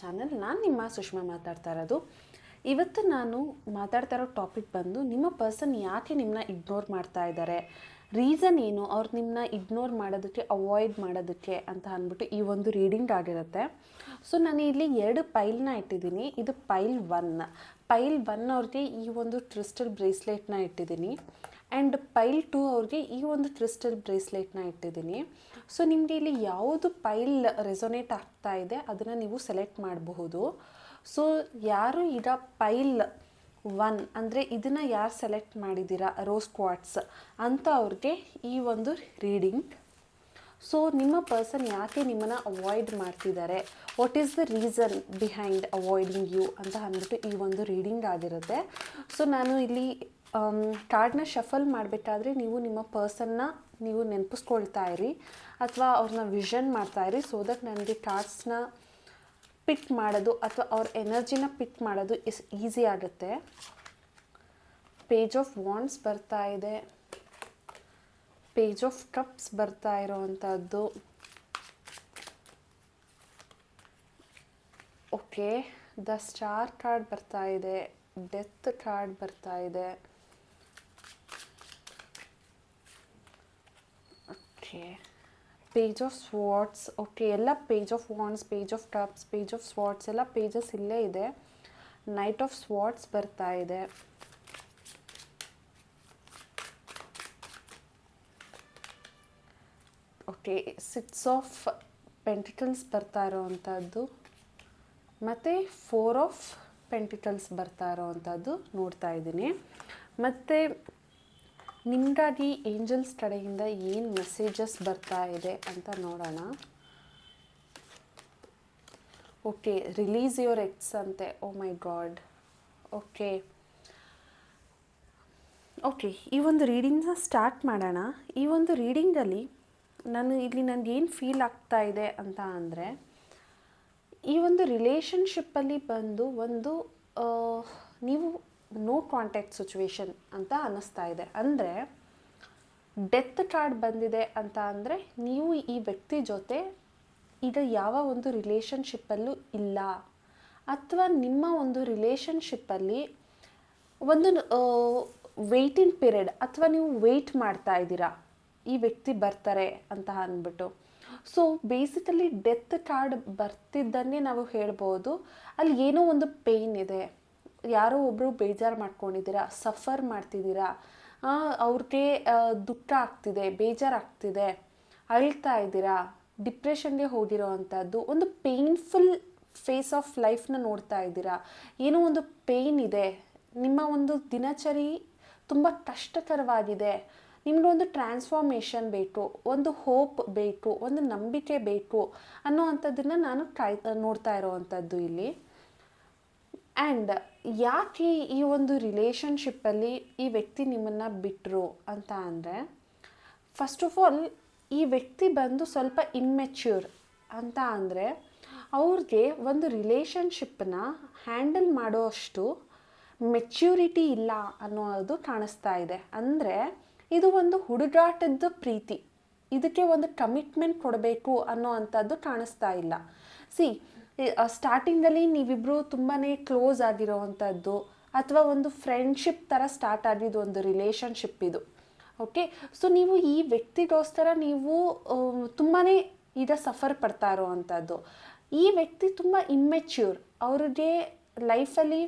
Channel ನಾನು ನಿಮ್ಮ ಸುಷ್ಮಾ ಮಾತಾಡ್ತಾ ಇರೋದು. ಇವತ್ತು ನಾನು ಮಾತಾಡ್ತಾ ಇರೋ ಟಾಪಿಕ್ ಬಂದು ನಿಮ್ಮ ಪರ್ಸನ್ ಯಾಕೆ ನಿಮ್ಮನ್ನ ಇಗ್ನೋರ್ ಮಾಡ್ತಾ ಇದ್ದಾರೆ ರೀಸನ್ ಏನು? ಅವ್ರು ನಿಮ್ಮನ್ನ ಇಗ್ನೋರ್ ಮಾಡೋದಕ್ಕೆ ಅವಾಯ್ಡ್ ಮಾಡೋದಕ್ಕೆ ಅಂತ ಅಂದ್ಬಿಟ್ಟು ಈ ಒಂದು ರೀಡಿಂಗ್ ಆಗಿರುತ್ತೆ. ಸೊ ನಾನು ಇಲ್ಲಿ ಎರಡು ಪೈಲ್ನ ಇಟ್ಟಿದ್ದೀನಿ. ಇದು ಪೈಲ್ ಒನ್ ಪೈಲ್ ಒನ್ ಅವ್ರಿಗೆ ಈ ಒಂದು ಟ್ರಿಸ್ಟಲ್ ಬ್ರೇಸ್ಲೆಟ್ನ ಇಟ್ಟಿದ್ದೀನಿ. ಆ್ಯಂಡ್ ಪೈಲ್ ಟೂ ಅವ್ರಿಗೆ ಈ ಒಂದು ಟ್ರಿಸ್ಟಲ್ ಬ್ರೇಸ್ಲೆಟ್ನ ಇಟ್ಟಿದ್ದೀನಿ. ಸೊ ನಿಮಗೆ ಇಲ್ಲಿ ಯಾವುದು ಪೈಲ್ ರೆಸೊನೇಟ್ ಆಗ್ತಾ ಇದೆ, ಅದನ್ನು ನೀವು ಸೆಲೆಕ್ಟ್ ಮಾಡಬಹುದು. ಸೊ ಯಾರು ಈಗ ಪೈಲ್ ಒನ್ ಅಂದರೆ ಇದನ್ನು ಯಾರು ಸೆಲೆಕ್ಟ್ ಮಾಡಿದ್ದೀರಾ ರೋಸ್ ಕ್ವಾಟ್ಸ್ ಅಂತ ಅವ್ರಿಗೆ ಈ ಒಂದು ರೀಡಿಂಗ್ ಸೊ ನಿಮ್ಮ ಪರ್ಸನ್ ಯಾಕೆ ನಿಮ್ಮನ್ನು ಅವಾಯ್ಡ್ ಮಾಡ್ತಿದ್ದಾರೆ? What is the reason behind avoiding you ಅಂತ ಅಂದ್ಬಿಟ್ಟು ಈ ಒಂದು ರೀಡಿಂಗ್ ಆಗಿರುತ್ತೆ. ಸೊ ನಾನು ಇಲ್ಲಿ ಕಾರ್ಡ್ನ ಶಫಲ್ ಮಾಡಬೇಕಾದ್ರೆ ನೀವು ನಿಮ್ಮ ಪರ್ಸನ್ನ ನೀವು ನೆನಪಿಸ್ಕೊಳ್ತಾ ಇರಿ ಅಥವಾ ಅವ್ರನ್ನ ವಿಷನ್ ಮಾಡ್ತಾ ಇರಿ ಸೊ ದಟ್ ನನಗೆ ಕಾರ್ಡ್ಸ್ನ ಪಿಕ್ ಮಾಡೋದು ಅಥವಾ ಅವ್ರ ಎನರ್ಜಿನ ಪಿಕ್ ಮಾಡೋದು ಇಸ್ ಈಸಿ ಆಗುತ್ತೆ. ಪೇಜ್ ಆಫ್ ವಾಂಡ್ಸ್ ಬರ್ತಾ ಇದೆ. ಪೇಜ್ ಆಫ್ ಕಪ್ಸ್ ಬರ್ತಾ ಇರೋವಂಥದ್ದು. ಓಕೆ ದ ಸ್ಟಾರ್ ಕಾರ್ಡ್ ಬರ್ತಾ ಇದೆ. ಡೆತ್ ಕಾರ್ಡ್ ಬರ್ತಾ ಇದೆ. Okay page of swords okay ಎಲ್ಲ page of wands page of cups page of swords ಎಲ್ಲ ಪೇಜಸ್ ಇಲ್ಲೇ ಇದೆ ನೈಟ್ ಆಫ್ ಸ್ವಾಟ್ಸ್ ಬರ್ತಾ ಇದೆ ಓಕೆ ಸಿಕ್ಸ್ ಆಫ್ ಪೆಂಟಿಕಲ್ಸ್ ಬರ್ತಾ ಇರೋವಂಥದ್ದು ಮತ್ತು ಫೋರ್ ಆಫ್ ಪೆಂಟಿಕಲ್ಸ್ ಬರ್ತಾ ಇರೋವಂಥದ್ದು ನೋಡ್ತಾ ಇದ್ದೀನಿ ಮತ್ತು ನಿಮಗಾಗಿ ಏಂಜಲ್ಸ್ ಕಡೆಯಿಂದ ಏನು ಮೆಸೇಜಸ್ ಬರ್ತಾ ಇದೆ ಅಂತ ನೋಡೋಣ. ಓಕೆ ರಿಲೀಸ್ ಯುವರ್ ಎಕ್ಸ್ ಅಂತೆ. Oh my god okay. Okay, ಈ ಒಂದು ರೀಡಿಂಗ್ನ ಸ್ಟಾರ್ಟ್ ಮಾಡೋಣ. ಈ ಒಂದು ರೀಡಿಂಗಲ್ಲಿ ನಾನು ಇಲ್ಲಿ ನನಗೆ ಏನು ಫೀಲ್ ಆಗ್ತಾ ಇದೆ ಅಂತ ಅಂದರೆ, ಈ ಒಂದು ರಿಲೇಷನ್ಶಿಪ್ಪಲ್ಲಿ ಬಂದು ಒಂದು ನೀವು ನೋ ಕಾಂಟ್ಯಾಕ್ಟ್ ಸಿಚುವೇಶನ್ ಅಂತ ಅನ್ನಿಸ್ತಾ ಇದೆ. ಅಂದರೆ ಡೆತ್ ಕಾರ್ಡ್ ಬಂದಿದೆ ಅಂತ ಅಂದರೆ, ನೀವು ಈ ವ್ಯಕ್ತಿ ಜೊತೆ ಈಗ ಯಾವ ಒಂದು ರಿಲೇಷನ್ಶಿಪ್ಪಲ್ಲೂ ಇಲ್ಲ. ಅಥವಾ ನಿಮ್ಮ ಒಂದು ರಿಲೇಷನ್ಶಿಪ್ಪಲ್ಲಿ ಒಂದು ವೆಯ್ಟಿಂಗ್ ಪೀರಿಯಡ್ ಅಥವಾ ನೀವು ವೆಯ್ಟ್ ಮಾಡ್ತಾ ಇದ್ದೀರಾ. ಈ ವ್ಯಕ್ತಿ ಬರ್ತಾರೆ ಅಂತ ಅಂದ್ಬಿಟ್ಟು. ಸೊ ಬೇಸಿಕಲಿ ಡೆತ್ ಕಾರ್ಡ್ ಬರ್ತಿದ್ದನ್ನೇ ನಾವು ಹೇಳ್ಬೋದು. ಅಲ್ಲಿ ಏನೋ ಒಂದು ಪೇಯ್ನ್ ಇದೆ. ಯಾರೋ ಒಬ್ಬರು ಬೇಜಾರು ಮಾಡ್ಕೊಂಡಿದ್ದೀರಾ, ಸಫರ್ ಮಾಡ್ತಿದ್ದೀರಾ ಅವ್ರಿಗೆ ದುಃಖ ಆಗ್ತಿದೆ ಬೇಜಾರಾಗ್ತಿದೆ ಅಳ್ತಾ ಇದ್ದೀರಾ, ಡಿಪ್ರೆಷನ್ಗೆ ಹೋಗಿರೋ ಅಂಥದ್ದು, ಒಂದು ಪೇಯ್ನ್ಫುಲ್ ಫೇಸ್ ಆಫ್ ಲೈಫ್ನ ನೋಡ್ತಾ ಇದ್ದೀರಾ, ಏನೋ ಒಂದು ಪೇಯ್ನ್ ಇದೆ, ನಿಮ್ಮ ಒಂದು ದಿನಚರಿ ತುಂಬ ಕಷ್ಟಕರವಾಗಿದೆ ನಿಮಗೆ ಒಂದು ಟ್ರಾನ್ಸ್ಫಾರ್ಮೇಷನ್ ಬೇಕು, ಒಂದು ಹೋಪ್ ಬೇಕು, ಒಂದು ನಂಬಿಕೆ ಬೇಕು ಅನ್ನೋ ಅಂಥದ್ದನ್ನು ನಾನು ಕಾಯ್ ನೋಡ್ತಾ ಇರೋವಂಥದ್ದು ಇಲ್ಲಿ. ಆ್ಯಂಡ್ ಯಾಕೆ ಈ ಒಂದು ರಿಲೇಷನ್ಶಿಪ್ಪಲ್ಲಿ ಈ ವ್ಯಕ್ತಿ ನಿಮ್ಮನ್ನು ಬಿಟ್ಟರು ಅಂತ ಅಂದರೆ ಫಸ್ಟ್ ಆಫ್ ಆಲ್ ಈ ವ್ಯಕ್ತಿ ಬಂದು ಸ್ವಲ್ಪ ಇಮ್ಮೆಚ್ಯೂರ್ ಅಂತ ಅಂದರೆ, ಅವ್ರಿಗೆ ಒಂದು ರಿಲೇಷನ್ಶಿಪ್ಪನ್ನ ಹ್ಯಾಂಡಲ್ ಮಾಡೋ ಅಷ್ಟು ಮೆಚ್ಯೂರಿಟಿ ಇಲ್ಲ ಅನ್ನೋದು ಕಾಣಿಸ್ತಾ ಇದೆ. ಅಂದರೆ, ಇದು ಒಂದು ಹುಡುಗಾಟದ ಪ್ರೀತಿ. ಇದಕ್ಕೆ ಒಂದು ಕಮಿಟ್ಮೆಂಟ್ ಕೊಡಬೇಕು ಅನ್ನೋ ಅಂಥದ್ದು ಕಾಣಿಸ್ತಾ ಇಲ್ಲ. ಸಿ ಸ್ಟಾರ್ಟಿಂಗಲ್ಲಿ ನೀವಿಬ್ಬರು ತುಂಬಾ ಕ್ಲೋಸ್ ಆಗಿರೋವಂಥದ್ದು ಅಥವಾ ಒಂದು ಫ್ರೆಂಡ್ಶಿಪ್ ಥರ ಸ್ಟಾರ್ಟ್ ಆಗಿದ್ದು ಒಂದು ರಿಲೇಷನ್ಶಿಪ್ ಇದು. ಓಕೆ ಸೊ ನೀವು ಈ ವ್ಯಕ್ತಿಗೋಸ್ಕರ ನೀವು ತುಂಬಾ ಈಗ ಸಫರ್ ಪಡ್ತಾ ಇರೋವಂಥದ್ದು. ಈ ವ್ಯಕ್ತಿ ತುಂಬ ಇಮ್ಮೆಚ್ಯೂರ್ ಅವ್ರಿಗೆ ಲೈಫಲ್ಲಿ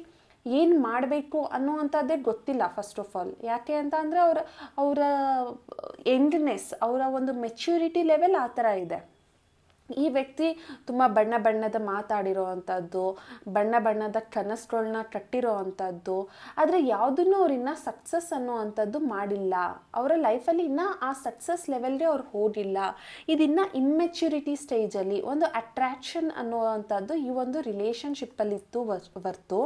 ಏನು ಮಾಡಬೇಕು ಅನ್ನುವಂಥದ್ದೇ ಗೊತ್ತಿಲ್ಲ ಫಸ್ಟ್ ಆಫ್ ಆಲ್ ಯಾಕೆ ಅಂತ ಅಂದರೆ ಅವರ ಅವರ ಎಂಡ್ನೆಸ್ ಅವರ ಒಂದು ಮೆಚ್ಯೂರಿಟಿ ಲೆವೆಲ್ ಆ ಥರ ಇದೆ. ಈ ವ್ಯಕ್ತಿ ತುಂಬ ಬಣ್ಣ ಬಣ್ಣದ ಮಾತಾಡಿರೋ ಅಂಥದ್ದು ಬಣ್ಣ ಬಣ್ಣದ ಕನಸುಗಳನ್ನ ಕಟ್ಟಿರೋ ಅಂಥದ್ದು ಆದರೆ ಯಾವುದನ್ನು ಅವ್ರು ಇನ್ನೂ ಸಕ್ಸಸ್ ಅನ್ನೋ ಅಂಥದ್ದು ಮಾಡಿಲ್ಲ. ಅವರ ಲೈಫಲ್ಲಿ ಇನ್ನೂ ಆ ಸಕ್ಸಸ್ ಲೆವೆಲ್ಗೆ ಅವ್ರು ಹೋಗಿಲ್ಲ. ಇದಿನ್ನ ಇಮ್ಮೆಚ್ಯೂರಿಟಿ ಸ್ಟೇಜಲ್ಲಿ ಒಂದು ಅಟ್ರ್ಯಾಕ್ಷನ್ ಅನ್ನೋ ಅಂಥದ್ದು ಈ ಒಂದು ರಿಲೇಷನ್ಶಿಪ್ಪಲ್ಲಿತ್ತು ಹೊರ್ತು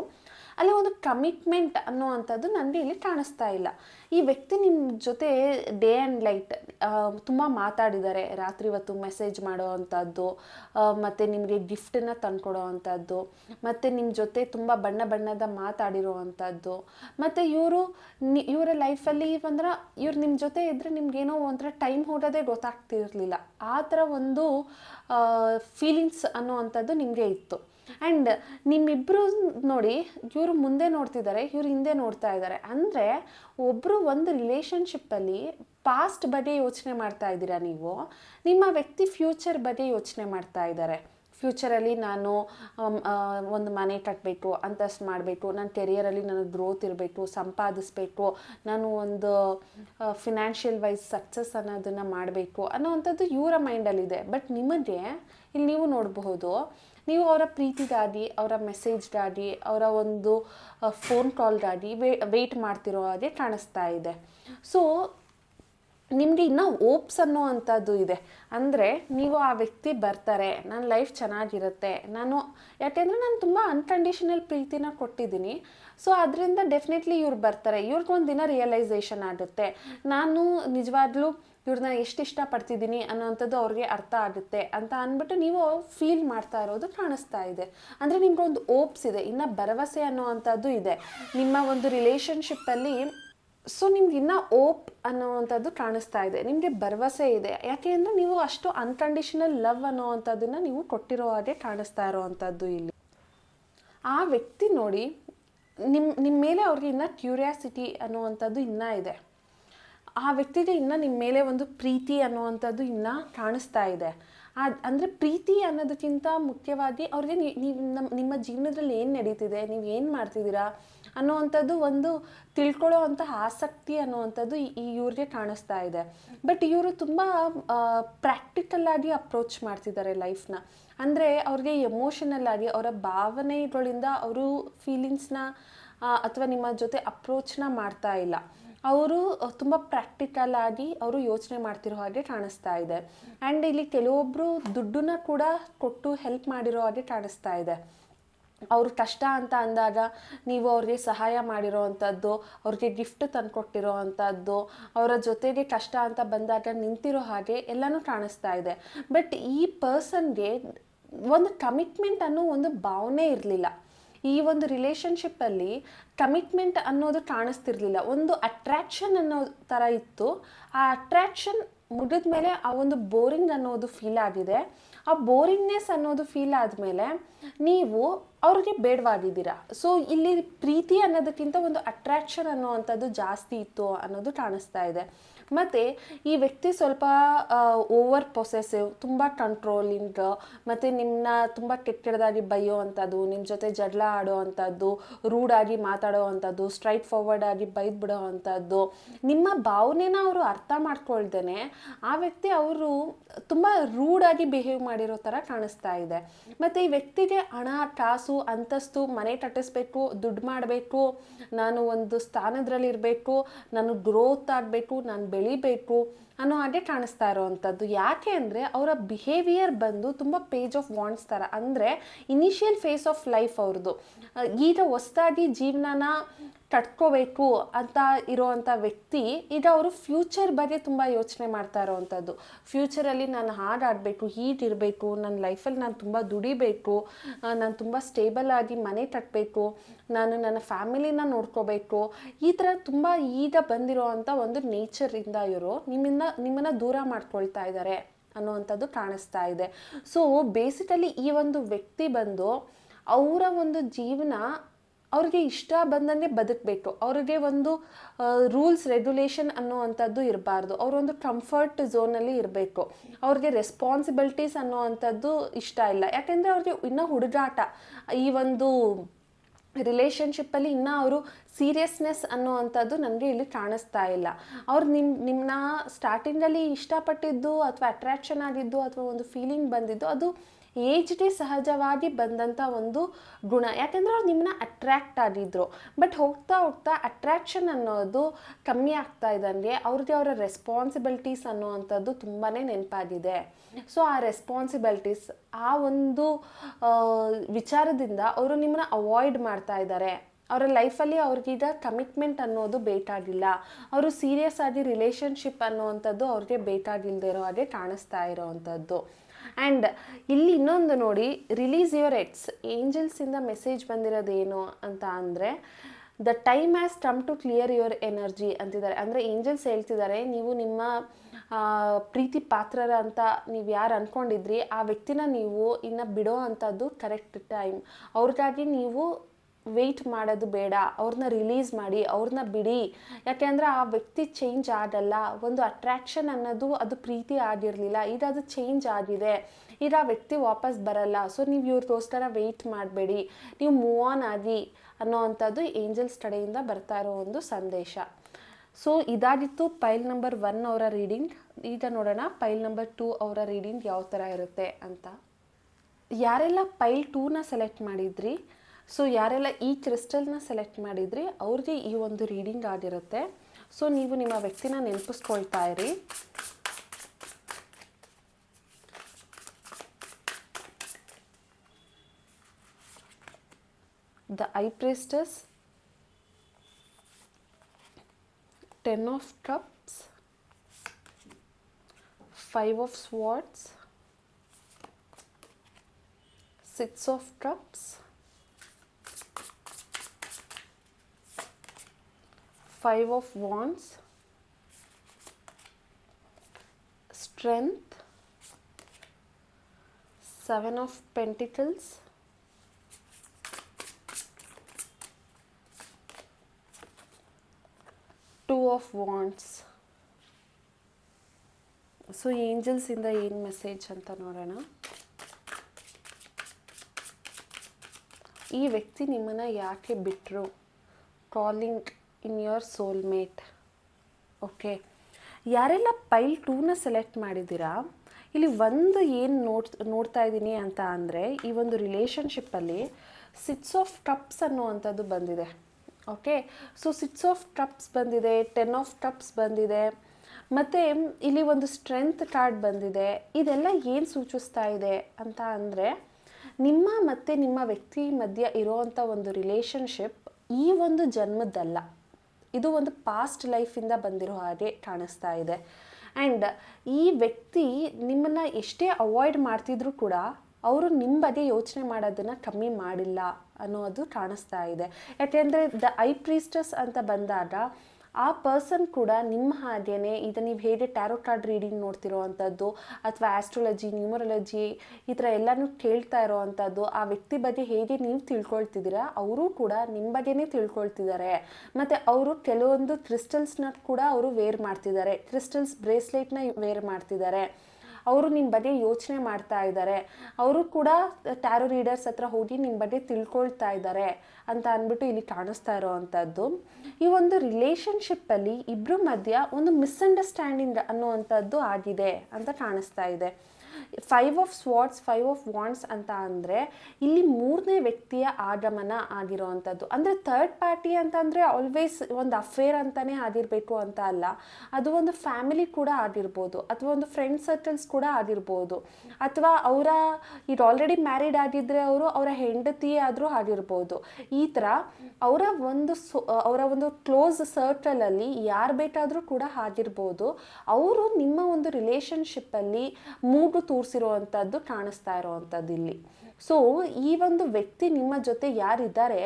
ಅಲ್ಲಿ, ಒಂದು ಕಮಿಟ್ಮೆಂಟ್ ಅನ್ನುವಂಥದ್ದು ನನಗೆ ಇಲ್ಲಿ ಕಾಣಿಸ್ತಾ ಇಲ್ಲ. ಈ ವ್ಯಕ್ತಿ ನಿಮ್ಮ ಜೊತೆ ಡೇ ಆ್ಯಂಡ್ ಲೈಟ್ ತುಂಬ ಮಾತಾಡಿದ್ದಾರೆ ರಾತ್ರಿ ಹೊತ್ತು ಮೆಸೇಜ್ ಮಾಡೋ ಅಂಥದ್ದು ಮತ್ತು ನಿಮಗೆ ಗಿಫ್ಟನ್ನು ತಂದುಕೊಡೋ ಅಂಥದ್ದು, ಮತ್ತು ನಿಮ್ಮ ಜೊತೆ ತುಂಬ ಬಣ್ಣ ಬಣ್ಣದ ಮಾತಾಡಿರೋ ಅಂಥದ್ದು, ಮತ್ತು ಇವರು ನಿ, ಇವರ ಲೈಫಲ್ಲಿ ಅಂದ್ರೆ ಇವ್ರು ನಿಮ್ಮ ಜೊತೆ ಇದ್ದರೆ ನಿಮ್ಗೇನೋ ಒಂಥರ ಟೈಮ್ ಹೋಗೋದೇ ಗೊತ್ತಾಗ್ತಿರಲಿಲ್ಲ. ಆ ಥರ ಒಂದು ಫೀಲಿಂಗ್ಸ್ ಅನ್ನುವಂಥದ್ದು ನಿಮಗೆ ಇತ್ತು. ಆ್ಯಂಡ್ ನಿಮ್ಮಿಬ್ಬರು ನೋಡಿ, ಇವರು ಮುಂದೆ ನೋಡ್ತಿದ್ದಾರೆ, ಇವ್ರು ಹಿಂದೆ ನೋಡ್ತಾ ಇದ್ದಾರೆ. ಅಂದರೆ ಒಬ್ಬರು ಒಂದು ರಿಲೇಷನ್ಶಿಪ್ಪಲ್ಲಿ ಪಾಸ್ಟ್ ಬಗ್ಗೆ ಯೋಚನೆ ಮಾಡ್ತಾ ಇದ್ದೀರಾ ನೀವು? ನಿಮ್ಮ ವ್ಯಕ್ತಿ ಫ್ಯೂಚರ್ ಬಗ್ಗೆ ಯೋಚನೆ ಮಾಡ್ತಾ ಇದ್ದಾರೆ. ಫ್ಯೂಚರಲ್ಲಿ ನಾನು ಒಂದು ಮನೆ ಕಟ್ಟಬೇಕು ಅಂತಸ್ತು ಮಾಡಬೇಕು, ನನ್ನ ಕೆರಿಯರಲ್ಲಿ ನನಗೆ ಗ್ರೋತ್ ಇರಬೇಕು, ಸಂಪಾದಿಸ್ಬೇಕು, ನಾನು ಒಂದು ಫಿನಾನ್ಷಿಯಲ್ ವೈಸ್ ಸಕ್ಸಸ್ ಅನ್ನೋದನ್ನು ಮಾಡಬೇಕು ಅನ್ನೋವಂಥದ್ದು ಇವರ ಮೈಂಡಲ್ಲಿದೆ ಬಟ್ ನಿಮಗೆ ಇಲ್ಲಿ ನೀವು ನೋಡಬಹುದು, ನೀವು ಅವರ ಪ್ರೀತಿಗಾಗಿ, ಅವರ ಮೆಸೇಜ್ಗಾಗಿ ಅವರ ಒಂದು ಫೋನ್ ಕಾಲ್ಗಾಗಿ ವೇ ವೆಯ್ಟ್ ಮಾಡ್ತಿರೋ ಹಾಗೆ ಕಾಣಿಸ್ತಾ ಇದೆ. ಸೊ ನಿಮಗೆ ಇನ್ನೂ ಓಪ್ಸ್ ಅನ್ನೋ ಅಂಥದ್ದು ಇದೆ. ಅಂದರೆ ನೀವು ಆ ವ್ಯಕ್ತಿ ಬರ್ತಾರೆ ನನ್ನ ಲೈಫ್ ಚೆನ್ನಾಗಿರುತ್ತೆ, ನಾನು ಯಾಕೆಂದರೆ ನಾನು ತುಂಬ ಅನ್ಕಂಡೀಷನಲ್ ಪ್ರೀತಿನ ಕೊಟ್ಟಿದ್ದೀನಿ. ಸೊ ಅದರಿಂದ ಡೆಫಿನೆಟ್ಲಿ ಇವ್ರು ಬರ್ತಾರೆ. ಇವ್ರಿಗೊಂದು ದಿನ ರಿಯಲೈಸೇಷನ್ ಆಗುತ್ತೆ. ನಾನು ನಿಜವಾಗ್ಲೂ ಇವ್ರನ್ನ ಎಷ್ಟು ಇಷ್ಟಪಡ್ತಿದ್ದೀನಿ ಅನ್ನೋವಂಥದ್ದು ಅವ್ರಿಗೆ ಅರ್ಥ ಆಗುತ್ತೆ ಅಂತ ಅಂದ್ಬಿಟ್ಟು ನೀವು ಫೀಲ್ ಮಾಡ್ತಾ ಇರೋದು ಕಾಣಿಸ್ತಾ ಇದೆ. ಅಂದರೆ ನಿಮ್ಗೊಂದು ಓಪ್ಸ್ ಇದೆ, ಇನ್ನು ಭರವಸೆ ಅನ್ನೋವಂಥದ್ದು ಇದೆ. ನಿಮ್ಮ ಒಂದು ರಿಲೇಷನ್ಶಿಪ್ಪಲ್ಲಿ ಸೊ ನಿಮ್ಗೆ ಇನ್ನೂ ಓಪ್ ಅನ್ನೋವಂಥದ್ದು ಕಾಣಿಸ್ತಾ ಇದೆ. ನಿಮಗೆ ಭರವಸೆ ಇದೆ. ಯಾಕೆ ಅಂದರೆ ನೀವು ಅಷ್ಟು ಅನ್ಕಂಡೀಷನಲ್ ಲವ್ ಅನ್ನೋವಂಥದ್ದನ್ನು ನೀವು ಕೊಟ್ಟಿರೋ ಹಾಗೆ ಕಾಣಿಸ್ತಾ ಇರೋವಂಥದ್ದು ಇಲ್ಲಿ. ಆ ವ್ಯಕ್ತಿ ನೋಡಿ ನಿಮ್ಮ ನಿಮ್ಮ ಮೇಲೆ ಅವ್ರಿಗೆ ಇನ್ನೂ ಕ್ಯೂರಿಯಾಸಿಟಿ ಅನ್ನುವಂಥದ್ದು ಇನ್ನೂ ಇದೆ. ಆ ವ್ಯಕ್ತಿಗೆ ಇನ್ನೂ ನಿಮ್ಮ ಮೇಲೆ ಒಂದು ಪ್ರೀತಿ ಅನ್ನುವಂಥದ್ದು ಇನ್ನೂ ಕಾಣಿಸ್ತಾ ಇದೆ. ಆ, ಅಂದರೆ ಪ್ರೀತಿ ಅನ್ನೋದಕ್ಕಿಂತ ಮುಖ್ಯವಾಗಿ ಅವ್ರಿಗೆ ನೀವು ನಮ್ಮ ನಿಮ್ಮ ಜೀವನದಲ್ಲಿ ಏನು ನಡೀತಿದೆ? ನೀವು ಏನು ಮಾಡ್ತಿದ್ದೀರಾ? ಅನ್ನುವಂಥದ್ದು ಒಂದು ತಿಳ್ಕೊಳ್ಳೋ ಆಸಕ್ತಿ ಅನ್ನುವಂಥದ್ದು ಈ- ಈ ಇವ್ರಿಗೆ ಕಾಣಿಸ್ತಾ ಇದೆ. ಬಟ್ ಇವರು ತುಂಬ ಪ್ರಾಕ್ಟಿಕಲ್ ಆಗಿ ಅಪ್ರೋಚ್ ಮಾಡ್ತಿದ್ದಾರೆ ಲೈಫ್ನ ಅಂದರೆ ಅವ್ರಿಗೆ ಎಮೋಷನಲ್ ಆಗಿ, ಅವರ ಭಾವನೆಗಳಿಂದ ಅವರು ಫೀಲಿಂಗ್ಸ್ನ ಅಥವಾ ನಿಮ್ಮ ಜೊತೆ ಅಪ್ರೋಚ್ನ ಮಾಡ್ತಾ ಇಲ್ಲ. ಅವರು ತುಂಬ ಪ್ರಾಕ್ಟಿಕಲ್ ಆಗಿ ಅವರು ಯೋಚನೆ ಮಾಡ್ತಿರೋ ಹಾಗೆ ಕಾಣಿಸ್ತಾ ಇದೆ. ಆ್ಯಂಡ್ ಇಲ್ಲಿ ಕೆಲವೊಬ್ಬರು ದುಡ್ಡನ್ನ ಕೂಡ ಕೊಟ್ಟು ಹೆಲ್ಪ್ ಮಾಡಿರೋ ಹಾಗೆ ಕಾಣಿಸ್ತಾ ಇದೆ. ಅವ್ರ ಕಷ್ಟ ಅಂತ ಅಂದಾಗ ನೀವು ಅವ್ರಿಗೆ ಸಹಾಯ ಮಾಡಿರೋ ಅಂಥದ್ದು ಅವ್ರಿಗೆ ಗಿಫ್ಟ್ ತಂದುಕೊಟ್ಟಿರೋ ಅಂಥದ್ದು ಅವರ ಜೊತೆಗೆ ಕಷ್ಟ ಅಂತ ಬಂದಾಗ ನಿಂತಿರೋ ಹಾಗೆ ಎಲ್ಲನೂ ಕಾಣಿಸ್ತಾ ಇದೆ. ಬಟ್ ಈ ಪರ್ಸನ್ಗೆ ಒಂದು ಕಮಿಟ್ಮೆಂಟ್ ಅನ್ನೋ ಒಂದು ಭಾವನೆ ಇರಲಿಲ್ಲ. ಈ ಒಂದು ರಿಲೇಷನ್ಶಿಪ್ಪಲ್ಲಿ ಕಮಿಟ್ಮೆಂಟ್ ಅನ್ನೋದು ಕಾಣಿಸ್ತಿರ್ಲಿಲ್ಲ. ಒಂದು ಅಟ್ರ್ಯಾಕ್ಷನ್ ಅನ್ನೋ ಥರ ಇತ್ತು. ಆ ಅಟ್ರ್ಯಾಕ್ಷನ್ ಮುಗಿದ ಮೇಲೆ ಆ ಒಂದು ಬೋರಿಂಗ್ ಅನ್ನೋದು ಫೀಲ್ ಆಗಿದೆ. ಆ ಬೋರಿಂಗ್ನೆಸ್ ಅನ್ನೋದು ಫೀಲ್ ಆದಮೇಲೆ ನೀವು ಅವ್ರಿಗೆ ಬೇಡವಾಗಿದ್ದೀರಾ? ಸೊ ಇಲ್ಲಿ ಪ್ರೀತಿ ಅನ್ನೋದಕ್ಕಿಂತ ಒಂದು ಅಟ್ರಾಕ್ಷನ್ ಅನ್ನೋವಂಥದ್ದು ಜಾಸ್ತಿ ಇತ್ತು ಅನ್ನೋದು ಕಾಣಿಸ್ತಾ ಇದೆ. ಮತ್ತು ಈ ವ್ಯಕ್ತಿ ಸ್ವಲ್ಪ ಓವರ್ ಪೊಸೆಸಿವ್ ತುಂಬ ಕಂಟ್ರೋಲಿಂಗ್ ಮತ್ತು ನಿಮ್ಮನ್ನ ತುಂಬ ಕೆಟ್ಟದಾಗಿ ಬೈಯೋ ಅಂಥದ್ದು ನಿಮ್ಮ ಜೊತೆ ಜಗಳ ಆಡೋ ಅಂಥದ್ದು ರೂಡಾಗಿ ಮಾತಾಡೋ ಅಂಥದ್ದು ಸ್ಟ್ರೈಟ್ ಫಾರ್ವರ್ಡ್ ಆಗಿ ಬೈದು ಬಿಡೋ ಅಂಥದ್ದು ನಿಮ್ಮ ಭಾವನೆನ ಅವರು ಅರ್ಥ ಮಾಡ್ಕೊಳ್ದೇನೆ ಆ ವ್ಯಕ್ತಿ ಅವರು ತುಂಬ ರೂಡಾಗಿ ಬಿಹೇವ್ ಮಾಡಿರೋ ಥರ ಕಾಣಿಸ್ತಾ ಇದೆ. ಮತ್ತು ಈ ವ್ಯಕ್ತಿಗೆ ಹಣ ಕಾಸು ಅಂತಸ್ತು ಮನೆ ಕಟ್ಟಿಸ್ಬೇಕು ದುಡ್ಡು ಮಾಡಬೇಕು ನಾನು ಒಂದು ಸ್ಥಾನದಲ್ಲಿರಬೇಕು ನಾನು ಗ್ರೋತ್ ಆಗಬೇಕು ನಾನು ಬೆಳಿಬೇಕು. ಅನ್ನೋ ಹಾಗೆ ಕಾಣಿಸ್ತಾ ಇರೋವಂಥದ್ದು. ಯಾಕೆ ಅಂದರೆ ಅವರ ಬಿಹೇವಿಯರ್ ಬಂದು ತುಂಬ ಪೇಜ್ ಆಫ್ ವಾಂಟ್ಸ್ ಥರ ಅಂದರೆ ಇನಿಷಿಯಲ್ ಫೇಸ್ ಆಫ್ ಲೈಫ್ ಅವ್ರದ್ದು. ಈಗ ಹೊಸ್ದಾಗಿ ಜೀವನನ ಕಟ್ಕೋಬೇಕು ಅಂತ ಇರೋವಂಥ ವ್ಯಕ್ತಿ ಈಗ ಅವರು ಫ್ಯೂಚರ್ ಬಗ್ಗೆ ತುಂಬ ಯೋಚನೆ ಮಾಡ್ತಾ ಇರೋವಂಥದ್ದು. ಫ್ಯೂಚರಲ್ಲಿ ನಾನು ಹಾಡಾಡಬೇಕು ಹೀಗಿರಬೇಕು ನನ್ನ ಲೈಫಲ್ಲಿ ನಾನು ತುಂಬ ದುಡಿಬೇಕು ನಾನು ತುಂಬ ಸ್ಟೇಬಲ್ ಆಗಿ ಮನೆ ಕಟ್ಟಬೇಕು ನಾನು ನನ್ನ ಫ್ಯಾಮಿಲಿನ ನೋಡ್ಕೋಬೇಕು. ಈ ಥರ ತುಂಬ ಈಗ ಬಂದಿರೋವಂಥ ಒಂದು ನೇಚರಿಂದ ಇವರು ನಿಮ್ಮಿಂದ ನಿಮ್ಮನ್ನು ದೂರ ಮಾಡ್ಕೊಳ್ತಾ ಇದ್ದಾರೆ ಅನ್ನುವಂಥದ್ದು ಕಾಣಿಸ್ತಾ ಇದೆ. ಸೊ ಬೇಸಿಕಲಿ ಈ ಒಂದು ವ್ಯಕ್ತಿ ಬಂದು ಅವರ ಒಂದು ಜೀವನ ಅವ್ರಿಗೆ ಇಷ್ಟ ಬಂದಂಗೆ ಬದುಕಬೇಕು. ಅವ್ರಿಗೆ ಒಂದು ರೂಲ್ಸ್ ರೆಗ್ಯುಲೇಷನ್ ಅನ್ನೋವಂಥದ್ದು ಇರಬಾರ್ದು. ಅವರೊಂದು ಕಂಫರ್ಟ್ ಝೋನಲ್ಲಿ ಇರಬೇಕು. ಅವ್ರಿಗೆ ರೆಸ್ಪಾನ್ಸಿಬಿಲಿಟೀಸ್ ಅನ್ನೋವಂಥದ್ದು ಇಷ್ಟ ಇಲ್ಲ. ಯಾಕೆಂದರೆ ಅವ್ರಿಗೆ ಇನ್ನೂ ಹುಡುಗಾಟ, ಈ ಒಂದು ರಿಲೇಷನ್ಶಿಪ್ಪಲ್ಲಿ ಇನ್ನೂ ಅವರು ಸೀರಿಯಸ್ನೆಸ್ ಅನ್ನುವಂಥದ್ದು ನನಗೆ ಇಲ್ಲಿ ಕಾಣಿಸ್ತಾ ಇಲ್ಲ. ಅವ್ರು ನಿಮ್ಮ ನಿಮ್ಮನ್ನ ಸ್ಟಾರ್ಟಿಂಗಲ್ಲಿ ಇಷ್ಟಪಟ್ಟಿದ್ದು ಅಥವಾ ಅಟ್ರ್ಯಾಕ್ಷನ್ ಆಗಿದ್ದು ಅಥವಾ ಒಂದು ಫೀಲಿಂಗ್ ಬಂದಿದ್ದು ಅದು ಏಜ್ಗೆ ಸಹಜವಾಗಿ ಬಂದಂಥ ಒಂದು ಗುಣ. ಯಾಕೆಂದರೆ ಅವ್ರು ನಿಮ್ಮನ್ನ ಅಟ್ರ್ಯಾಕ್ಟ್ ಆಗಿದ್ರು ಬಟ್ ಹೋಗ್ತಾ ಹೋಗ್ತಾ ಅಟ್ರ್ಯಾಕ್ಷನ್ ಅನ್ನೋದು ಕಮ್ಮಿ ಆಗ್ತಾ ಇದ್ದಂಗೆ ಅವ್ರಿಗೆ ಅವರ ರೆಸ್ಪಾನ್ಸಿಬಿಲಿಟೀಸ್ ಅನ್ನೋವಂಥದ್ದು ತುಂಬಾ ನೆನಪಾಗಿದೆ. ಸೊ ಆ ರೆಸ್ಪಾನ್ಸಿಬಿಲಿಟೀಸ್ ಆ ಒಂದು ವಿಚಾರದಿಂದ ಅವರು ನಿಮ್ಮನ್ನ ಅವಾಯ್ಡ್ ಮಾಡ್ತಾ ಇದ್ದಾರೆ. ಅವರ ಲೈಫಲ್ಲಿ ಅವ್ರಿಗೀಗ ಕಮಿಟ್ಮೆಂಟ್ ಅನ್ನೋದು ಬೇಕಾಗಿಲ್ಲ. ಅವರು ಸೀರಿಯಸ್ ಆಗಿ ರಿಲೇಷನ್ಶಿಪ್ ಅನ್ನುವಂಥದ್ದು ಅವ್ರಿಗೆ ಬೇಕಾಗಿಲ್ಲದೆ ಇರೋ ಹಾಗೆ ಕಾಣಿಸ್ತಾ ಇರೋವಂಥದ್ದು. ಆ್ಯಂಡ್ ಇಲ್ಲಿ ಇನ್ನೊಂದು ನೋಡಿ ರಿಲೀಸ್ ಯುವರ್ ಎಟ್ಸ್ ಏಂಜಲ್ಸಿಂದ ಮೆಸೇಜ್ ಬಂದಿರೋದೇನು ಅಂತ ಅಂದರೆ the time has come to clear your energy ಅಂತಿದ್ದಾರೆ. ಅಂದರೆ ಏಂಜಲ್ಸ್ ಹೇಳ್ತಿದ್ದಾರೆ, ನೀವು ನಿಮ್ಮ ಪ್ರೀತಿ ಪಾತ್ರರ ಅಂತ ನೀವು ಯಾರು ಅಂದ್ಕೊಂಡಿದ್ರಿ ಆ ವ್ಯಕ್ತಿನ ನೀವು ಇನ್ನು ಬಿಡೋ ಅಂಥದ್ದು ಕರೆಕ್ಟ್ ಟೈಮ್ ಅವ್ರಿಗಾಗಿ ನೀವು ವೆಯ್ಟ್ ಮಾಡೋದು ಬೇಡ ಅವ್ರನ್ನ ರಿಲೀಸ್ ಮಾಡಿ ಅವ್ರನ್ನ ಬಿಡಿ. ಯಾಕೆಂದರೆ ಆ ವ್ಯಕ್ತಿ ಚೇಂಜ್ ಆಗಲ್ಲ ಒಂದು ಅಟ್ರ್ಯಾಕ್ಷನ್ ಅನ್ನೋದು ಅದು ಪ್ರೀತಿ ಆಗಿರಲಿಲ್ಲ, ಈಗ ಅದು ಚೇಂಜ್ ಆಗಿದೆ. ಈಗ ಆ ವ್ಯಕ್ತಿ ವಾಪಸ್ ಬರಲ್ಲ ಸೊ ನೀವು ಇವ್ರಿಗೋಸ್ಕರ ವೆಯ್ಟ್ ಮಾಡಬೇಡಿ. ನೀವು ಮೂವ್ ಆನ್ ಆಗಿ ಅನ್ನೋ ಅಂಥದ್ದು ಏಂಜಲ್ಸ್ ಕಡೆಯಿಂದ ಬರ್ತಾ ಇರೋ ಒಂದು ಸಂದೇಶ. ಸೊ ಇದಾಗಿತ್ತು ಪೈಲ್ ನಂಬರ್ ಒನ್ ಅವರ ರೀಡಿಂಗ್ ಈಗ ನೋಡೋಣ ಪೈಲ್ ನಂಬರ್ ಟೂ ಅವರ ರೀಡಿಂಗ್ ಯಾವ ಥರ ಇರುತ್ತೆ ಅಂತ. ಯಾರೆಲ್ಲ ಪೈಲ್ ಟೂನ ಸೆಲೆಕ್ಟ್ ಮಾಡಿದ್ರಿ? ಸೊ ಯಾರೆಲ್ಲ ಈ ಕ್ರಿಸ್ಟಲ್ನ ಸೆಲೆಕ್ಟ್ ಮಾಡಿದ್ರಿ, ಅವ್ರಿಗೆ ಈ ಒಂದು ರೀಡಿಂಗ್ ಆಗಿರುತ್ತೆ. ಸೊ ನೀವು ನಿಮ್ಮ ವ್ಯಕ್ತಿನ ನೆನಪಿಸ್ಕೊಳ್ತಾ ಇರಿ. The high priestess ten of cups five of swords six of cups five of wands strength seven of pentacles two of wands so ಏಂಜಲ್ಸಿಂದ ಏನು ಮೆಸೇಜ್ ಅಂತ ನೋಡೋಣ ಈ ವ್ಯಕ್ತಿ ನಿಮ್ಮನ್ನು ಯಾಕೆ ಬಿಟ್ಟರು calling in your soulmate okay ಯಾರೆಲ್ಲ ಪೈಲ್ ಟೂನ ಸೆಲೆಕ್ಟ್ ಮಾಡಿದ್ದೀರಾ? ಇಲ್ಲಿ ಒಂದು ಏನು ನೋಡ್, ನೋಡ್ತಾ ಇದ್ದೀನಿ ಅಂತ ಅಂದರೆ, ಈ ಒಂದು ರಿಲೇಷನ್ಶಿಪ್ಪಲ್ಲಿ ಸಿಟ್ಸ್ ಆಫ್ ಟಪ್ಸ್ ಅನ್ನುವಂಥದ್ದು ಬಂದಿದೆ. Okay so six of cups ಬಂದಿದೆ ಟೆನ್ ಆಫ್ ಟಪ್ಸ್ ಬಂದಿದೆ, ಮತ್ತು ಇಲ್ಲಿ ಒಂದು ಸ್ಟ್ರೆಂತ್ ಕಾರ್ಡ್ ಬಂದಿದೆ. ಇದೆಲ್ಲ ಏನು ಸೂಚಿಸ್ತಾ ಇದೆ ಅಂತ ಅಂದರೆ, ನಿಮ್ಮ ಮತ್ತು ನಿಮ್ಮ ವ್ಯಕ್ತಿ ಮಧ್ಯೆ ಇರೋವಂಥ ಒಂದು ರಿಲೇಷನ್ಶಿಪ್ ಈ ಒಂದು ಜನ್ಮದ್ದಲ್ಲ ಇದು ಒಂದು ಪಾಸ್ಟ್ ಲೈಫಿಂದ ಬಂದಿರೋ ಹಾಗೆ ಕಾಣಿಸ್ತಾ ಇದೆ. ಆ್ಯಂಡ್ ಈ ವ್ಯಕ್ತಿ ನಿಮ್ಮನ್ನು ಎಷ್ಟೇ ಅವಾಯ್ಡ್ ಮಾಡ್ತಿದ್ರು ಕೂಡ ಅವರು ನಿಮ್ಮ ಬಗ್ಗೆ ಯೋಚನೆ ಮಾಡೋದನ್ನು ಕಮ್ಮಿ ಮಾಡಿಲ್ಲ ಅನ್ನೋದು ಕಾಣಿಸ್ತಾ ಇದೆ. ಯಾಕೆಂದರೆ ದ ಐ ಪ್ರೀಸ್ಟಸ್ ಅಂತ ಬಂದಾಗ ಆ ಪರ್ಸನ್ ಕೂಡ ನಿಮ್ಮ ಹಾಗೇನೆ ಈಗ ನೀವು ಹೇಗೆ ಟ್ಯಾರೋ ಕಾರ್ಡ್ ರೀಡಿಂಗ್ ನೋಡ್ತಿರೋ ಅಂಥದ್ದು ಅಥವಾ ಆಸ್ಟ್ರಾಲಜಿ ನ್ಯೂಮರಾಲಜಿ ಈ ಥರ ಎಲ್ಲನೂ ಕೇಳ್ತಾ ಇರೋ ಅಂಥದ್ದು ಆ ವ್ಯಕ್ತಿ ಬಗ್ಗೆ ಹೇಗೆ ನೀವು ತಿಳ್ಕೊಳ್ತಿದ್ದೀರಾ, ಅವರು ಕೂಡ ನಿಮ್ಮ ಬಗ್ಗೆನೇ ತಿಳ್ಕೊಳ್ತಿದ್ದಾರೆ. ಮತ್ತು ಅವರು ಕೆಲವೊಂದು ಕ್ರಿಸ್ಟಲ್ಸ್ನ ಕೂಡ ಅವರು ವೇರ್ ಮಾಡ್ತಿದ್ದಾರೆ. ಕ್ರಿಸ್ಟಲ್ಸ್ ಬ್ರೇಸ್ಲೆಟ್ನ ವೇರ್ ಮಾಡ್ತಿದ್ದಾರೆ. ಅವರು ನಿಮ್ಮ ಬಗ್ಗೆ ಯೋಚನೆ ಮಾಡ್ತಾ ಇದ್ದಾರೆ. ಅವರು ಕೂಡ ಟ್ಯಾರೋ ರೀಡರ್ಸ್ ಹತ್ರ ಹೋಗಿ ನಿಮ್ಮ ಬಗ್ಗೆ ತಿಳ್ಕೊಳ್ತಾ ಇದ್ದಾರೆ ಅಂತ ಅಂದ್ಬಿಟ್ಟು ಇಲ್ಲಿ ಕಾಣಿಸ್ತಾ ಇರೋವಂಥದ್ದು. ಈ ಒಂದು ರಿಲೇಷನ್ಶಿಪ್ಪಲ್ಲಿ ಇಬ್ಬರ ಮಧ್ಯ ಒಂದು ಮಿಸ್ಅಂಡರ್ಸ್ಟ್ಯಾಂಡಿಂಗ್ ಅನ್ನುವಂಥದ್ದು ಆಗಿದೆ ಅಂತ ಕಾಣಿಸ್ತಾ ಇದೆ. Five of swords five of wands ಅಂತ ಅಂದರೆ ಇಲ್ಲಿ ಮೂರನೇ ವ್ಯಕ್ತಿಯ ಆಗಮನ ಆಗಿರೋವಂಥದ್ದು. ಅಂದರೆ ಥರ್ಡ್ ಪಾರ್ಟಿ ಅಂತಂದರೆ ಆಲ್ವೇಸ್ ಒಂದು ಅಫೇರ್ ಅಂತಲೇ ಆಗಿರಬೇಕು ಅಂತ ಅಲ್ಲ. ಅದು ಒಂದು ಫ್ಯಾಮಿಲಿ ಕೂಡ ಆಗಿರ್ಬೋದು. ಅಥವಾ ಒಂದು ಫ್ರೆಂಡ್ ಸರ್ಕಲ್ಸ್ ಕೂಡ ಆಗಿರ್ಬೋದು. ಅಥವಾ ಅವರ ಈಗ ಆಲ್ರೆಡಿ ಮ್ಯಾರಿಡ್ ಆಗಿದ್ದರೆ ಅವರು ಅವರ ಹೆಂಡತಿ ಆದರೂ ಆಗಿರ್ಬೋದು. ಈ ಥರ ಅವರ ಒಂದು ಸೊ, ಅವರ ಒಂದು ಕ್ಲೋಸ್ ಸರ್ಕಲಲ್ಲಿ ಯಾರು ಬೇಕಾದರೂ ಕೂಡ ಆಗಿರ್ಬೋದು. ಅವರು ನಿಮ್ಮ ಒಂದು ರಿಲೇಷನ್ಶಿಪ್ಪಲ್ಲಿ ಮೂಗು ತೂರಿಸಿರುವಂಥದ್ದು ಕಾಣಿಸ್ತಾ ಇರೋವಂಥದ್ದು ಇಲ್ಲಿ. ಸೊ ಈ ಒಂದು ವ್ಯಕ್ತಿ ನಿಮ್ಮ ಜೊತೆ ಯಾರಿದ್ದಾರೆ,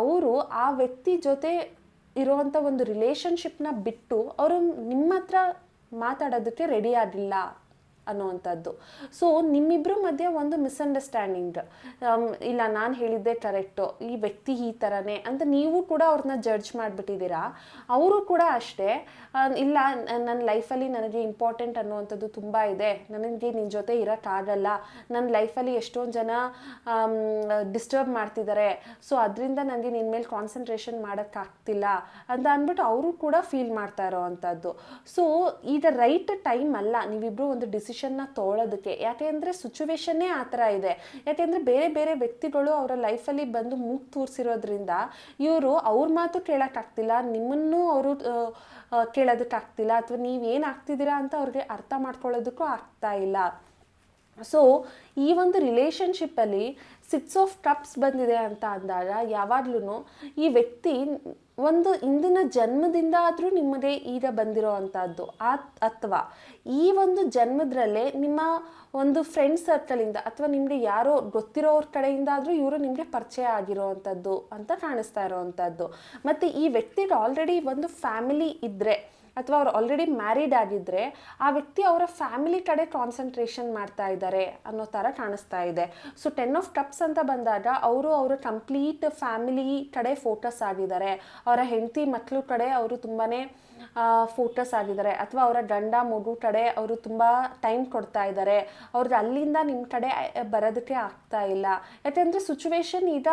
ಅವರು ಆ ವ್ಯಕ್ತಿ ಜೊತೆ ಇರುವಂಥ ಒಂದು ರಿಲೇಷನ್ಶಿಪ್ನ ಬಿಟ್ಟು ಅವರು ನಿಮ್ಮ ಹತ್ರ ಮಾತಾಡೋದಕ್ಕೆ ರೆಡಿ ಆಗಿಲ್ಲ. ಅನ್ನುವಂಥದ್ದು. ಸೊ ನಿಮ್ಮಿಬ್ಬರ ಮಧ್ಯೆ ಒಂದು ಮಿಸ್ಅಂಡರ್ಸ್ಟ್ಯಾಂಡಿಂಗ್ ಇಲ್ಲ, ನಾನು ಹೇಳಿದ್ದೆ ಕರೆಕ್ಟು ಈ ವ್ಯಕ್ತಿ ಈ ಥರನೇ ಅಂತ ನೀವು ಕೂಡ ಅವ್ರನ್ನ ಜಡ್ಜ್ ಮಾಡಿಬಿಟ್ಟಿದ್ದೀರಾ? ಅವರು ಕೂಡ ಅಷ್ಟೇ. ಇಲ್ಲ ನನ್ನ ಲೈಫಲ್ಲಿ ನನಗೆ ಇಂಪಾರ್ಟೆಂಟ್ ಅನ್ನುವಂಥದ್ದು ತುಂಬ ಇದೆ. ನನಗೆ ನಿನ್ನ ಜೊತೆ ಇರೋಕ್ಕಾಗಲ್ಲ ನನ್ನ ಲೈಫಲ್ಲಿ ಎಷ್ಟೊಂದು ಜನ ಡಿಸ್ಟರ್ಬ್ ಮಾಡ್ತಿದ್ದಾರೆ ಸೊ ಅದರಿಂದ ನನಗೆ ನಿನ್ನ ಮೇಲೆ ಕಾನ್ಸಂಟ್ರೇಷನ್ ಮಾಡೋಕ್ಕಾಗ್ತಿಲ್ಲ ಅಂತ ಅಂದ್ಬಿಟ್ಟು ಅವರು ಕೂಡ ಫೀಲ್ ಮಾಡ್ತಾ ಇರೋವಂಥದ್ದು. ಸೊ ಈಗ ರೈಟ್ ಟೈಮ್ ಅಲ್ಲ. ನೀವಿಬ್ಬರು ಒಂದು ಡಿಸಿಷನ್ನ ತೊಗೊಳೋದಕ್ಕೆ ಯಾಕೆ ಅಂದರೆ ಸಿಚುವೇಶನ್ನೇ ಆ ಥರ ಇದೆ. ಯಾಕೆಂದರೆ ಬೇರೆ ಬೇರೆ ವ್ಯಕ್ತಿಗಳು ಅವರ ಲೈಫಲ್ಲಿ ಬಂದು ಮೂಗ್ ತೋರಿಸಿರೋದ್ರಿಂದ ಇವರು ಅವ್ರ ಮಾತು ಕೇಳೋಕ್ಕಾಗ್ತಿಲ್ಲ ನಿಮ್ಮನ್ನು ಅವರು ಕೇಳೋದಕ್ಕಾಗ್ತಿಲ್ಲ ಅಥವಾ ನೀವೇನು ಆಗ್ತಿದ್ದೀರಾ ಅಂತ ಅವ್ರಿಗೆ ಅರ್ಥ ಮಾಡ್ಕೊಳ್ಳೋದಕ್ಕೂ ಆಗ್ತಾ ಇಲ್ಲ. ಸೊ ಈ ಒಂದು ರಿಲೇಷನ್ಶಿಪ್ಪಲ್ಲಿ ಸಿಕ್ಸ್ ಆಫ್ ಕಪ್ಸ್ ಬಂದಿದೆ ಅಂತ ಅಂದಾಗ ಯಾವಾಗ್ಲೂ ಈ ವ್ಯಕ್ತಿ ಒಂದು ಇಂದಿನ ಜನ್ಮದಿಂದ ಆದರೂ ನಿಮಗೆ ಈಗ ಬಂದಿರೋ ಅಂಥದ್ದು ಆ ಅಥವಾ ಈ ಒಂದು ಜನ್ಮದ್ರಲ್ಲೇ ನಿಮ್ಮ ಒಂದು ಫ್ರೆಂಡ್ ಸರ್ಕಲಿಂದ ಅಥವಾ ನಿಮಗೆ ಯಾರೋ ಗೊತ್ತಿರೋರ ಕಡೆಯಿಂದ ಆದರೂ ಇವರು ನಿಮಗೆ ಪರಿಚಯ ಆಗಿರೋ ಅಂಥದ್ದು ಅಂತ ಕಾಣಿಸ್ತಾ ಇರೋವಂಥದ್ದು. ಮತ್ತು ಈ ವ್ಯಕ್ತಿಗೆ ಆಲ್ರೆಡಿ ಒಂದು ಫ್ಯಾಮಿಲಿ ಇದ್ದರೆ ಅಥವಾ ಅವ್ರು ಆಲ್ರೆಡಿ ಮ್ಯಾರಿಡ್ ಆಗಿದ್ದರೆ ಆ ವ್ಯಕ್ತಿ ಅವರ ಫ್ಯಾಮಿಲಿ ಕಡೆ ಕಾನ್ಸಂಟ್ರೇಷನ್ ಮಾಡ್ತಾ ಇದ್ದಾರೆ ಅನ್ನೋ ಥರ ಕಾಣಿಸ್ತಾ ಇದೆ. ಸೊ ಟೆನ್ ಆಫ್ ಕಪ್ಸ್ ಅಂತ ಬಂದಾಗ ಅವರು ಅವರ ಕಂಪ್ಲೀಟ್ ಫ್ಯಾಮಿಲಿ ಕಡೆ ಫೋಕಸ್ ಆಗಿದ್ದಾರೆ. ಅವರ ಹೆಂಡತಿ ಮಕ್ಕಳು ಕಡೆ ಅವರು ತುಂಬಾ ಫೋಕಸ್ ಆಗಿದ್ದಾರೆ. ಅಥವಾ ಅವರ ಗಂಡ ಮಗು ಕಡೆ ಅವರು ತುಂಬ ಟೈಮ್ ಕೊಡ್ತಾ ಇದ್ದಾರೆ. ಅವ್ರಿಗೆ ಅಲ್ಲಿಂದ ನಿಮ್ಮ ಕಡೆ ಬರೋದಕ್ಕೆ ಆಗ್ತಾ ಇಲ್ಲ. ಯಾಕೆಂದರೆ ಸಿಚುವೇಶನ್ ಈಗ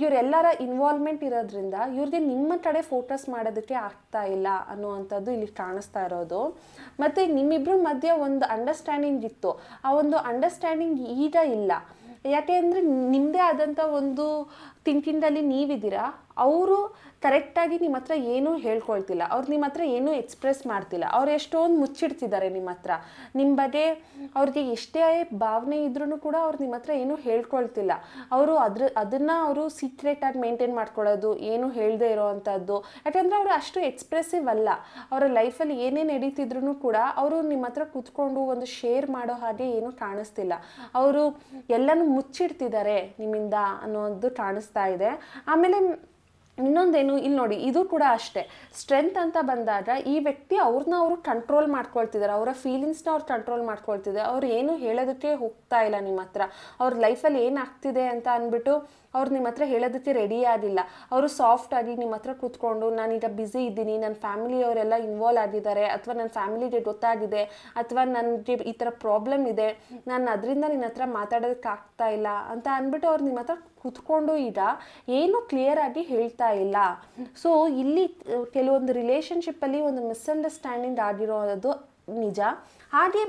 ಇವರೆಲ್ಲರ ಇನ್ವಾಲ್ವ್ಮೆಂಟ್ ಇರೋದ್ರಿಂದ ಇವ್ರಿಗೆ ನಿಮ್ಮ ಕಡೆ ಫೋಕಸ್ ಮಾಡೋದಕ್ಕೆ ಆಗ್ತಾ ಇಲ್ಲ ಅನ್ನುವಂಥದ್ದು ಇಲ್ಲಿ ಕಾಣಿಸ್ತಾ ಇರೋದು. ಮತ್ತು ನಿಮ್ಮಿಬ್ಬರ ಮಧ್ಯೆ ಒಂದು ಅಂಡರ್ಸ್ಟ್ಯಾಂಡಿಂಗ್ ಇತ್ತು. ಆ ಒಂದು ಅಂಡರ್ಸ್ಟ್ಯಾಂಡಿಂಗ್ ಈಗ ಇಲ್ಲ. ಯಾಕೆ ಅಂದರೆ ನಿಮ್ಮದೇ ಆದಂಥ ಒಂದು ಥಿಂಕಿಂಗಲ್ಲಿ ನೀವಿದ್ದೀರಾ. ಅವರು ಕರೆಕ್ಟಾಗಿ ನಿಮ್ಮ ಹತ್ರ ಏನೂ ಹೇಳ್ಕೊಳ್ತಿಲ್ಲ. ಅವ್ರು ನಿಮ್ಮ ಹತ್ರ ಏನೂ ಎಕ್ಸ್ಪ್ರೆಸ್ ಮಾಡ್ತಿಲ್ಲ. ಅವ್ರು ಎಷ್ಟೊಂದು ಮುಚ್ಚಿಡ್ತಿದ್ದಾರೆ ನಿಮ್ಮ ಹತ್ರ. ನಿಮ್ಮ ಬಗ್ಗೆ ಅವ್ರಿಗೆ ಎಷ್ಟೇ ಭಾವನೆ ಇದ್ರೂ ಕೂಡ ಅವ್ರು ನಿಮ್ಮ ಹತ್ರ ಏನೂ ಹೇಳ್ಕೊಳ್ತಿಲ್ಲ. ಅವರು ಅದ್ರ, ಅದನ್ನು ಅವರು ಸೀಕ್ರೆಟಾಗಿ ಮೇಂಟೈನ್ ಮಾಡ್ಕೊಳ್ಳೋದು, ಏನು ಹೇಳದೇ ಇರೋವಂಥದ್ದು. ಯಾಕಂದರೆ ಅವರು ಅಷ್ಟು ಎಕ್ಸ್ಪ್ರೆಸಿವ್ ಅಲ್ಲ. ಅವರ ಲೈಫಲ್ಲಿ ಏನೇ ನಡೀತಿದ್ರು ಕೂಡ ಅವರು ನಿಮ್ಮ ಹತ್ರ ಕೂತ್ಕೊಂಡು ಒಂದು ಶೇರ್ ಮಾಡೋ ಹಾಗೆ ಏನೂ ಕಾಣಿಸ್ತಿಲ್ಲ. ಅವರು ಎಲ್ಲನೂ ಮುಚ್ಚಿಡ್ತಿದ್ದಾರೆ ನಿಮ್ಮಿಂದ ಅನ್ನೋದು ಕಾಣಿಸ್ತಾ ಇದೆ. ಆಮೇಲೆ ಇನ್ನೊಂದೇನು ಇಲ್ಲಿ ನೋಡಿ, ಇದು ಕೂಡ ಅಷ್ಟೇ. ಸ್ಟ್ರೆಂತ್ ಅಂತ ಬಂದಾಗ ಈ ವ್ಯಕ್ತಿ ಅವ್ರನ್ನ ಅವರು ಕಂಟ್ರೋಲ್ ಮಾಡ್ಕೊಳ್ತಿದ್ದಾರೆ ಅವರ ಫೀಲಿಂಗ್ಸ್ನ ಅವ್ರು ಕಂಟ್ರೋಲ್ ಮಾಡ್ಕೊಳ್ತಿದ್ದಾರೆ ಅವ್ರು ಏನು ಹೇಳೋದಕ್ಕೆ ಹೋಗ್ತಾ ಇಲ್ಲ ನಿಮ್ಮ ಹತ್ರ. ಅವ್ರ ಲೈಫಲ್ಲಿ ಏನಾಗ್ತಿದೆ ಅಂತ ಅಂದ್ಬಿಟ್ಟು ಅವ್ರು ನಿಮ್ಮ ಹತ್ರ ಹೇಳೋದಕ್ಕೆ ರೆಡಿ ಆಗಿಲ್ಲ. ಅವರು ಸಾಫ್ಟ್ ಆಗಿ ನಿಮ್ಮ ಹತ್ರ ಕೂತ್ಕೊಂಡು ನಾನೀಗ ಬ್ಯುಸಿ ಇದ್ದೀನಿ. ನನ್ನ ಫ್ಯಾಮಿಲಿಯವರೆಲ್ಲ ಇನ್ವಾಲ್ವ್ ಆಗಿದ್ದಾರೆ. ಅಥವಾ ನನ್ನ ಫ್ಯಾಮಿಲಿಗೆ ಗೊತ್ತಾಗಿದೆ. ಅಥವಾ ನನಗೆ ಈ ಥರ ಪ್ರಾಬ್ಲಮ್ ಇದೆ. ನಾನು ಅದರಿಂದ ನಿನ್ನ ಹತ್ರ ಮಾತಾಡೋದಕ್ಕೆ ಆಗ್ತಾ ಇಲ್ಲ. ಅಂತ ಅಂದ್ಬಿಟ್ಟು ಅವ್ರು ನಿಮ್ಮ ಹತ್ರ ಕೂತ್ಕೊಂಡು ಈಗ ಏನು ಕ್ಲಿಯರ್ ಆಗಿ ಹೇಳ್ತಾ ಇಲ್ಲ. ಸೊ ಇಲ್ಲಿ ಕೆಲವೊಂದು ರಿಲೇಷನ್ಶಿಪ್ಪಲ್ಲಿ ಒಂದು ಮಿಸ್ಅಂಡರ್ಸ್ಟ್ಯಾಂಡಿಂಗ್ ಆಗಿರೋದು ನಿಜ. ಹಾಗೆ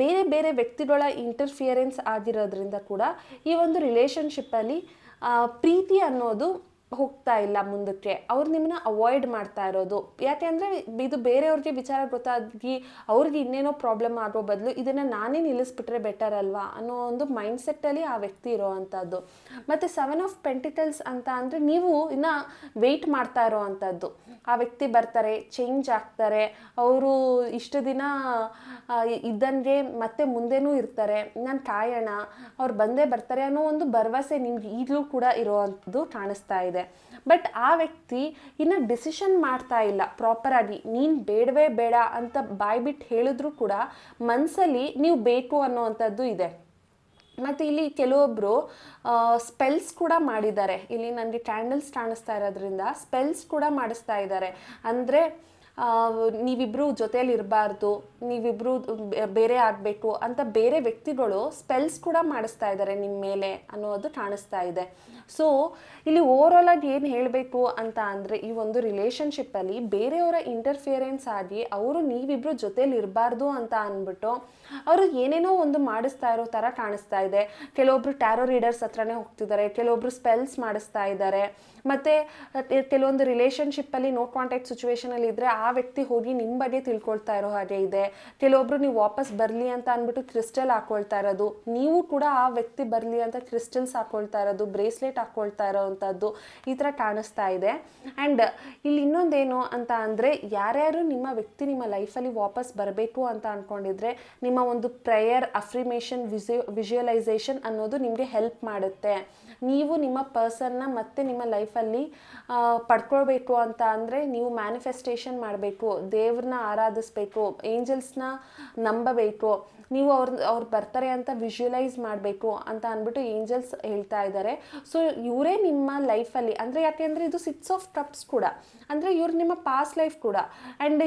ಬೇರೆ ಬೇರೆ ವ್ಯಕ್ತಿಗಳ ಇಂಟರ್ಫಿಯರೆನ್ಸ್ ಆಗಿರೋದ್ರಿಂದ ಕೂಡ ಈ ಒಂದು ರಿಲೇಷನ್ಶಿಪ್ಪಲ್ಲಿ ಪ್ರೀತಿ ಅನ್ನೋದು ಹೋಗ್ತಾ ಇಲ್ಲ ಮುಂದಕ್ಕೆ. ಅವ್ರು ನಿಮ್ಮನ್ನ ಅವಾಯ್ಡ್ ಮಾಡ್ತಾ ಇರೋದು. ಯಾಕೆ ಅಂದರೆ ಇದು ಬೇರೆಯವ್ರಿಗೆ ವಿಚಾರ ಗೊತ್ತಾಗಿ ಅವ್ರಿಗೆ ಇನ್ನೇನೋ ಪ್ರಾಬ್ಲಮ್ ಆಗೋ ಬದಲು ಇದನ್ನು ನಾನೇ ನಿಲ್ಲಿಸ್ಬಿಟ್ರೆ ಬೆಟರ್ ಅಲ್ವಾ ಅನ್ನೋ ಒಂದು ಮೈಂಡ್ಸೆಟ್ಟಲ್ಲಿ ಆ ವ್ಯಕ್ತಿ ಇರೋವಂಥದ್ದು. ಮತ್ತು ಸೆವೆನ್ ಆಫ್ ಪೆಂಟಿಕಲ್ಸ್ ಅಂತ ಅಂದರೆ ನೀವು ಇನ್ನು ವೆಯ್ಟ್ ಮಾಡ್ತಾ ಇರೋ ಅಂಥದ್ದು ಆ ವ್ಯಕ್ತಿ ಬರ್ತಾರೆ ಚೇಂಜ್ ಆಗ್ತಾರೆ, ಅವರು ಇಷ್ಟು ದಿನ ಇದ್ದಂಗೆ ಮತ್ತೆ ಮುಂದೆನೂ ಇರ್ತಾರೆ. ನಾನು ಕಾಯೋಣ, ಅವ್ರು ಬಂದೇ ಬರ್ತಾರೆ ಅನ್ನೋ ಒಂದು ಭರವಸೆ ನಿಮ್ಗೆ ಈಗಲೂ ಕೂಡ ಇರೋವಂಥದ್ದು ಕಾಣಿಸ್ತಾ ಇದೆ. ಬಟ್ ಆ ವ್ಯಕ್ತಿ ಇನ್ನು ಡಿಸಿಷನ್ ಮಾಡ್ತಾ ಇಲ್ಲ. ಪ್ರಾಪರಾಗಿ ನೀನು ಬೇಡವೇ ಬೇಡ ಅಂತ ಬಾಯ್ಬಿಟ್ಟು ಹೇಳಿದ್ರು ಕೂಡ ಮನಸ್ಸಲ್ಲಿ ನೀವು ಬೇಕು ಅನ್ನೋವಂಥದ್ದು ಇದೆ. ಮತ್ತು ಇಲ್ಲಿ ಕೆಲವೊಬ್ಬರು ಸ್ಪೆಲ್ಸ್ ಕೂಡ ಮಾಡಿದ್ದಾರೆ. ಇಲ್ಲಿ ನನಗೆ ಕ್ಯಾಂಡಲ್ಸ್ ಕಾಣಿಸ್ತಾ ಇರೋದ್ರಿಂದ ಸ್ಪೆಲ್ಸ್ ಕೂಡ ಮಾಡಿಸ್ತಾ ಇದ್ದಾರೆ. ಅಂದರೆ ನೀವಿಬ್ಬರು ಜೊತೆಯಲ್ಲಿ ಇರಬಾರ್ದು ನೀವಿಬ್ಬರು ಬೇರೆ ಆಗಬೇಕು ಅಂತ ಬೇರೆ ವ್ಯಕ್ತಿಗಳು ಸ್ಪೆಲ್ಸ್ ಕೂಡ ಮಾಡಿಸ್ತಾ ಇದ್ದಾರೆ ನಿಮ್ಮ ಮೇಲೆ ಅನ್ನೋದು ಕಾಣಿಸ್ತಾ ಇದೆ. ಸೊ ಇಲ್ಲಿ ಓವರಾಲ್ ಆಗಿ ಏನು ಹೇಳಬೇಕು ಅಂತ ಅಂದರೆ ಈ ಒಂದು ರಿಲೇಷನ್ಶಿಪ್ಪಲ್ಲಿ ಬೇರೆಯವರ ಇಂಟರ್ಫಿಯರೆನ್ಸ್ ಆಗಿ ಅವರು ನೀವಿಬ್ಬರು ಜೊತೇಲಿ ಇರಬಾರ್ದು ಅಂತ ಅಂದ್ಬಿಟ್ಟು ಅವರು ಏನೇನೋ ಒಂದು ಮಾಡಿಸ್ತಾ ಇರೋ ಥರ ಕಾಣಿಸ್ತಾ ಇದೆ. ಕೆಲವೊಬ್ರು ಟ್ಯಾರೋ ರೀಡರ್ಸ್ ಹತ್ರನೇ ಹೋಗ್ತಿದ್ದಾರೆ ಕೆಲವೊಬ್ರು ಸ್ಪೆಲ್ಸ್ ಮಾಡಿಸ್ತಾ ಇದ್ದಾರೆ ಮತ್ತು ಕೆಲವೊಂದು ರಿಲೇಷನ್ಶಿಪ್ಪಲ್ಲಿ ನೋ ಕಾಂಟ್ಯಾಕ್ಟ್ ಸಿಚುವೇಷನಲ್ಲಿ ಇದ್ದರೆ ಆ ವ್ಯಕ್ತಿ ಹೋಗಿ ನಿಮ್ಮ ಬಗ್ಗೆ ತಿಳ್ಕೊಳ್ತಾ ಇರೋ ಹಾಗೆ ಇದೆ. ಕೆಲವೊಬ್ರು ನೀವು ವಾಪಸ್ ಬರಲಿ ಅಂತ ಅಂದ್ಬಿಟ್ಟು ಕ್ರಿಸ್ಟಲ್ ಹಾಕೊಳ್ತಾ ಇರೋದು. ನೀವು ಕೂಡ ಆ ವ್ಯಕ್ತಿ ಬರಲಿ ಅಂತ ಕ್ರಿಸ್ಟಲ್ಸ್ ಹಾಕೊಳ್ತಾ ಇರೋದು. ಬ್ರೇಸ್ಲೆಟ್ ಹಾಕೊಳ್ತಾ ಇರೋವಂಥದ್ದು ಈ ಥರ ಕಾಣಿಸ್ತಾ ಇದೆ. ಆ್ಯಂಡ್ ಇಲ್ಲಿ ಇನ್ನೊಂದೇನು ಅಂತ ಅಂದರೆ ಯಾರ್ಯಾರು ನಿಮ್ಮ ವ್ಯಕ್ತಿ ನಿಮ್ಮ ಲೈಫಲ್ಲಿ ವಾಪಸ್ ಬರಬೇಕು ಅಂತ ಅಂದ್ಕೊಂಡಿದ್ರೆ ನಿಮ್ಮ ಒಂದು ಪ್ರೇಯರ್ ಅಫ್ರಿಮೇಷನ್ ವಿಜುವಲೈಸೇಷನ್ ಅನ್ನೋದು ನಿಮಗೆ ಹೆಲ್ಪ್ ಮಾಡುತ್ತೆ. ನೀವು ನಿಮ್ಮ ಪರ್ಸನ್ನ ಮತ್ತೆ ನಿಮ್ಮ ಲೈಫಲ್ಲಿ ಪಡ್ಕೊಳ್ಬೇಕು ಅಂತ ಅಂದರೆ ನೀವು ಮ್ಯಾನಿಫೆಸ್ಟೇಷನ್ ಮಾಡಬೇಕು ದೇವ್ರನ್ನ ಆರಾಧಿಸ್ಬೇಕು ಏಂಜಲ್ಸ್ನ ನಂಬಬೇಕು. ನೀವು ಅವ್ರ, ಅವ್ರು ಬರ್ತಾರೆ ಅಂತ ವಿಜುವಲೈಸ್ ಮಾಡಬೇಕು ಅಂತ ಅಂದ್ಬಿಟ್ಟು ಏಂಜಲ್ಸ್ ಹೇಳ್ತಾ ಇದ್ದಾರೆ ಸೊ ಇವರೇ ನಿಮ್ಮ ಲೈಫಲ್ಲಿ ಅಂದರೆ ಯಾಕೆಂದರೆ ಇದು ಸಿಕ್ಸ್ ಆಫ್ ಕಪ್ಸ್ ಕೂಡ. ಅಂದರೆ ಇವ್ರು ನಿಮ್ಮ ಪಾಸ್ಟ್ ಲೈಫ್ ಕೂಡ. ಆ್ಯಂಡ್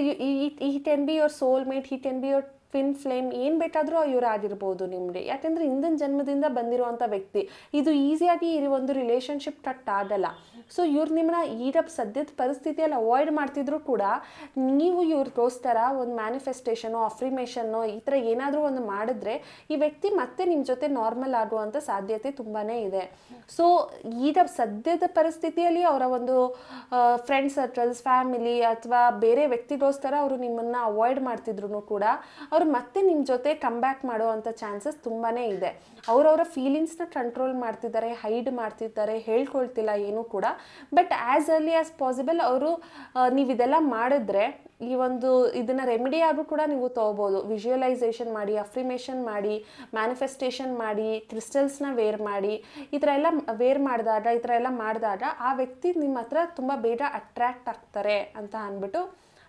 ಈ can be your soul mate he can be your twin flame ಏನು ಬೇಕಾದರೂ ಇವ್ರು ಆಗಿರ್ಬೋದು ನಿಮಗೆ. ಯಾಕೆಂದರೆ ಹಿಂದಿನ ಜನ್ಮದಿಂದ ಬಂದಿರುವಂಥ ವ್ಯಕ್ತಿ. ಇದು ಈಸಿಯಾಗಿ ಇರುವ ಒಂದು ರಿಲೇಷನ್ಶಿಪ್ ಕಟ್ ಆಗಲ್ಲ. ಸೊ ಇವ್ರು ನಿಮ್ಮನ್ನ ಈಗ ಸದ್ಯದ ಪರಿಸ್ಥಿತಿಯಲ್ಲಿ ಅವಾಯ್ಡ್ ಮಾಡ್ತಿದ್ರು ಕೂಡ ನೀವು ಇವ್ರಿಗೋಸ್ಕರ ಒಂದು ಮ್ಯಾನಿಫೆಸ್ಟೇಷನೋ ಅಫ್ರಿಮೇಷನ್ನು ಈ ಥರ ಏನಾದರೂ ಒಂದು ಮಾಡಿದ್ರೆ ಈ ವ್ಯಕ್ತಿ ಮತ್ತೆ ನಿಮ್ಮ ಜೊತೆ ನಾರ್ಮಲ್ ಆಗುವಂಥ ಸಾಧ್ಯತೆ ತುಂಬಾ ಇದೆ. ಸೊ ಈಗ ಸದ್ಯದ ಪರಿಸ್ಥಿತಿಯಲ್ಲಿ ಅವರ ಒಂದು ಫ್ರೆಂಡ್ ಸರ್ಕಲ್ಸ್ ಫ್ಯಾಮಿಲಿ ಅಥವಾ ಬೇರೆ ವ್ಯಕ್ತಿಗೋಸ್ಕರ ಅವರು ನಿಮ್ಮನ್ನು ಅವಾಯ್ಡ್ ಮಾಡ್ತಿದ್ರು ಕೂಡ ಅವರು ಮತ್ತೆ ನಿಮ್ಮ ಜೊತೆ ಕಮ್ ಬ್ಯಾಕ್ ಮಾಡುವಂಥ ಚಾನ್ಸಸ್ ತುಂಬಾ ಇದೆ. ಅವರವರ ಫೀಲಿಂಗ್ಸ್ನ ಕಂಟ್ರೋಲ್ ಮಾಡ್ತಿದ್ದಾರೆ ಹೈಡ್ ಮಾಡ್ತಿದ್ದಾರೆ, ಹೇಳ್ಕೊಳ್ತಿಲ್ಲ ಏನೂ ಕೂಡ. But as early as possible ಅವರು ನೀವು ಇದೆಲ್ಲ ಮಾಡಿದ್ರೆ ಈ ಒಂದು ಇದನ್ನು ರೆಮಿಡಿ ಆದರೂ ಕೂಡ ನೀವು ತೊಗೋಬೋದು. ವಿಜುವಲೈಸೇಷನ್ ಮಾಡಿ ಅಫ್ರಿಮೇಷನ್ ಮಾಡಿ ಮ್ಯಾನಿಫೆಸ್ಟೇಷನ್ ಮಾಡಿ ಕ್ರಿಸ್ಟಲ್ಸ್ನ ವೇರ್ ಮಾಡಿ, ಈ ಥರ ಎಲ್ಲ ವೇರ್ ಮಾಡಿದಾಗ, ಈ ಥರ ಎಲ್ಲ ಮಾಡಿದಾಗ ಆ ವ್ಯಕ್ತಿ ನಿಮ್ಮ ಹತ್ರ ತುಂಬ ಬೇಗ ಅಟ್ರ್ಯಾಕ್ಟ್ ಆಗ್ತಾರೆ ಅಂತ ಅಂದ್ಬಿಟ್ಟು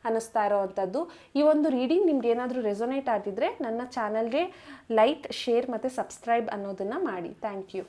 ಅನ್ನಿಸ್ತಾ ಇರೋವಂಥದ್ದು. ಈ ಒಂದು ರೀಡಿಂಗ್ ನಿಮ್ಗೆ ಏನಾದರೂ ರೆಸೊನೇಟ್ ಆಗಿದ್ರೆ ನನ್ನ ಚಾನಲ್ಗೆ ಲೈಕ್ ಶೇರ್ ಮತ್ತು ಸಬ್ಸ್ಕ್ರೈಬ್ ಅನ್ನೋದನ್ನು ಮಾಡಿ. Thank you